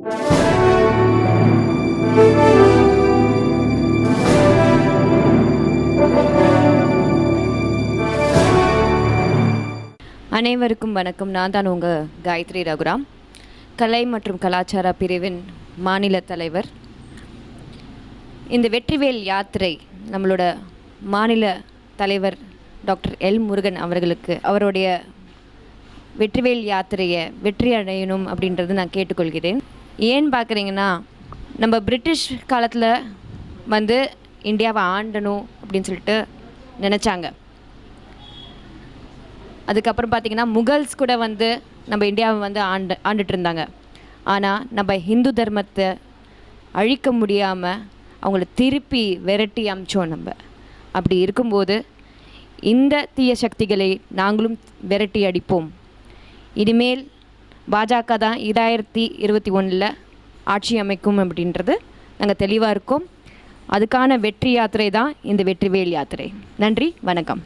அனைவருக்கும் வணக்கம். நான் தான் உங்கள் காயத்ரி ரகுராம். கலை மற்றும் கலாச்சார பிரிவின் மாநில தலைவர். இந்த வெற்றிவேல் யாத்திரை நம்மளோட மாநில தலைவர் டாக்டர் எல் முருகன் அவர்களுக்கு அவருடைய வெற்றிவேல் யாத்திரையை வெற்றி அடையணும் அப்படின்றது நான் கேட்டுக்கொள்கிறேன். ஏன் பார்க்குறீங்கன்னா நம்ம பிரிட்டிஷ் காலத்தில் வந்து இந்தியாவை ஆண்டணும் அப்படின்னு சொல்லிட்டு நினச்சாங்க. அதுக்கப்புறம் பார்த்தீங்கன்னா முகல்ஸ் கூட வந்து நம்ம இந்தியாவை வந்து ஆண்டு ஆண்டுட்டு இருந்தாங்க. ஆனால் நம்ம ஹிந்து தர்மத்தை அழிக்க முடியாமல் அவங்கள திருப்பி விரட்டி அமிச்சோம் நம்ம. அப்படி இருக்கும்போது இந்த தீய சக்திகளை நாங்களும் விரட்டி அடிப்போம். இனிமேல் பாஜக தான் இதாயிரத்தி இருபத்தி ஒன்றில் ஆட்சி அமைக்கும் அப்படின்றது நாங்கள் தெளிவாக இருக்கோம். அதுக்கான வெற்றி யாத்திரை தான் இந்த வெற்றிவேல் யாத்திரை. நன்றி வணக்கம்.